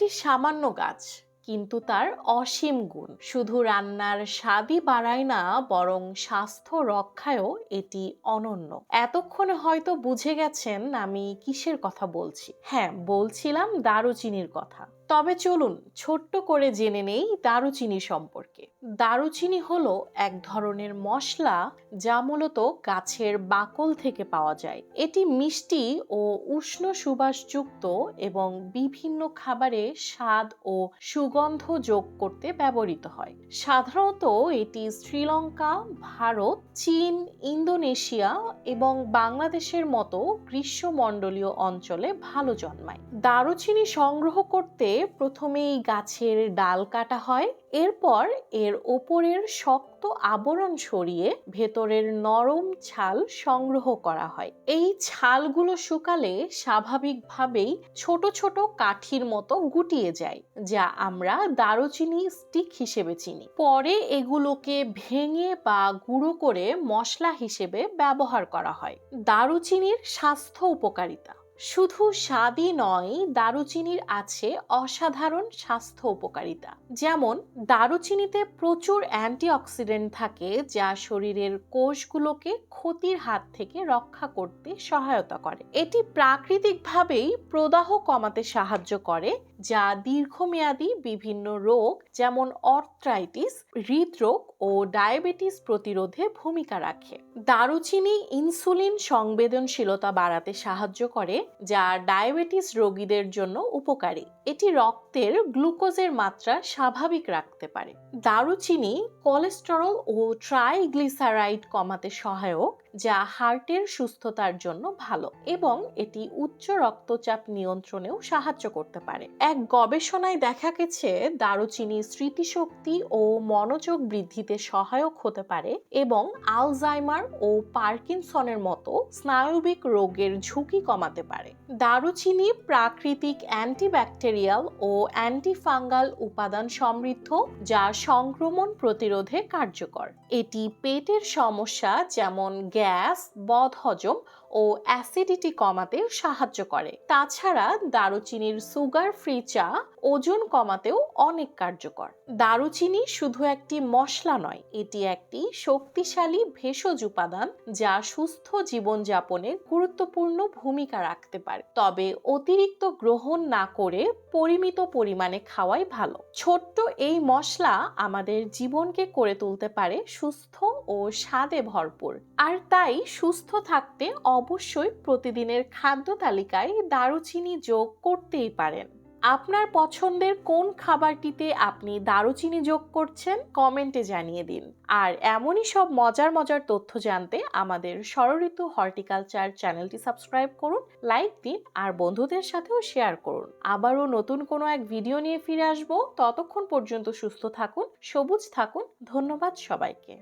একটি সামান্য গাছ, কিন্তু তার অসীম গুণ। শুধু রান্নার স্বাদই বাড়ায় না, বরং স্বাস্থ্য রক্ষায়ও এটি অনন্য। এতক্ষণে হয়তো বুঝে গেছেন আমি কিসের কথা বলছি। হ্যাঁ বলছিলাম দারুচিনির কথা। তবে চলুন, ছোট্ট করে জেনে নেই দারুচিনি সম্পর্কে। দারুচিনি হলো এক ধরনের মশলা যা মূলত গাছের বাকল থেকে পাওয়া যায়। এটি মিষ্টি ও উষ্ণ সুবাসযুক্ত এবং বিভিন্ন খাবারে স্বাদ ও সুগন্ধ যোগ করতে ব্যবহৃত হয়। সাধারণত এটি শ্রীলঙ্কা, ভারত, চীন, ইন্দোনেশিয়া এবং বাংলাদেশের মতো গ্রীষ্মমণ্ডলীয় অঞ্চলে ভালো জন্মায়। দারুচিনি সংগ্রহ করতে প্রথমে এই গাছের ডাল কাটা হয়, এরপর এর ওপরের শক্ত আবরণ সরিয়ে ভেতরের নরম ছাল সংগ্রহ করা হয়। এই ছালগুলো শুকালে স্বাভাবিকভাবেই ছোট ছোট কাঠির মতো গুটিয়ে যায়, যা আমরা দারুচিনি স্টিক হিসেবে চিনি। পরে এগুলোকে ভেঙে বা গুঁড়ো করে মশলা হিসেবে ব্যবহার করা হয়। দারুচিনির স্বাস্থ্য উপকারিতা। শুধু স্বাদই নয়, দারুচিনির আছে অসাধারণ স্বাস্থ্য উপকারিতা। যেমন, দারুচিনিতে প্রচুর অ্যান্টিঅক্সিডেন্ট থাকে যা শরীরের কোষগুলোকে ক্ষতির হাত থেকে রক্ষা করতে সহায়তা করে। এটি প্রাকৃতিকভাবেই প্রদাহ কমাতে সাহায্য করে, যা দীর্ঘমেয়াদী বিভিন্ন রোগ যেমন অর্থ্রাইটিস, হৃদরোগ ও ডায়াবেটিস প্রতিরোধে ভূমিকা রাখে। দারুচিনি ইনসুলিন সংবেদনশীলতা বাড়াতে সাহায্য করে যা ডায়াবেটিস রোগীদের জন্য উপকারী। এটি রক্তের গ্লুকোজের মাত্রা স্বাভাবিক রাখতে পারে। দারুচিনি, কোলেস্টেরল ও ট্রাইগ্লিসারাইড কমাতে সহায়ক, যা হার্টের সুস্থতার জন্য ভালো এবং এটি উচ্চ রক্তচাপ নিয়ন্ত্রণেও সাহায্য করতে পারে। এক গবেষণায় দেখা গেছে দারুচিনি স্মৃতিশক্তি ও মনোযোগ বৃদ্ধিতে সহায়ক হতে পারে এবং আলজাইমার ও পার্কিনসনের মতো স্নায়বিক রোগের ঝুঁকি কমাতে পারে। দারুচিনি প্রাকৃতিক অ্যান্টিব্যাকটেরিয়াল ও অ্যান্টিফাঙ্গাল উপাদান সমৃদ্ধ, যা সংক্রমণ প্রতিরোধে কার্যকর। এটি পেটের সমস্যা যেমন গ্যাস, বদহজম ও অ্যাসিডিটি কমাতে সাহায্য করে। তাছাড়া দারুচিনির সুগার ফ্রি চা ওজন কমাতেও অনেক কার্যকর। দারুচিনি শুধু একটি মশলা নয়, এটি একটি শক্তিশালী ভেষজ উপাদান, যা সুস্থ জীবনযাপনে গুরুত্বপূর্ণ ভূমিকা রাখতে পারে। তবে অতিরিক্ত গ্রহণ না করে পরিমিত পরিমাণে খাওয়াই ভালো। ছোট্ট এই মশলা আমাদের জীবনকে করে তুলতে পারে সুস্থ ও স্বাদে ভরপুর। আর তাই সুস্থ থাকতে অবশ্যই প্রতিদিনের খাদ্য তালিকায় দারুচিনি যোগ করতেই পারেন। আপনার পছন্দের কোন খাবারটিতে আপনি দারুচিনি যোগ করছেন কমেন্টে জানিয়ে দিন। আর এমনই সব মজার মজার তথ্য জানতে আমাদের ষড়ঋতু হর্টিকালচার চ্যানেলটি সাবস্ক্রাইব করুন, লাইক দিন, আর বন্ধুদের সাথেও শেয়ার করুন। আবারও নতুন কোনো এক ভিডিও নিয়ে ফিরে আসব। ততক্ষণ পর্যন্ত সুস্থ থাকুন, সবুজ থাকুন। ধন্যবাদ সবাইকে।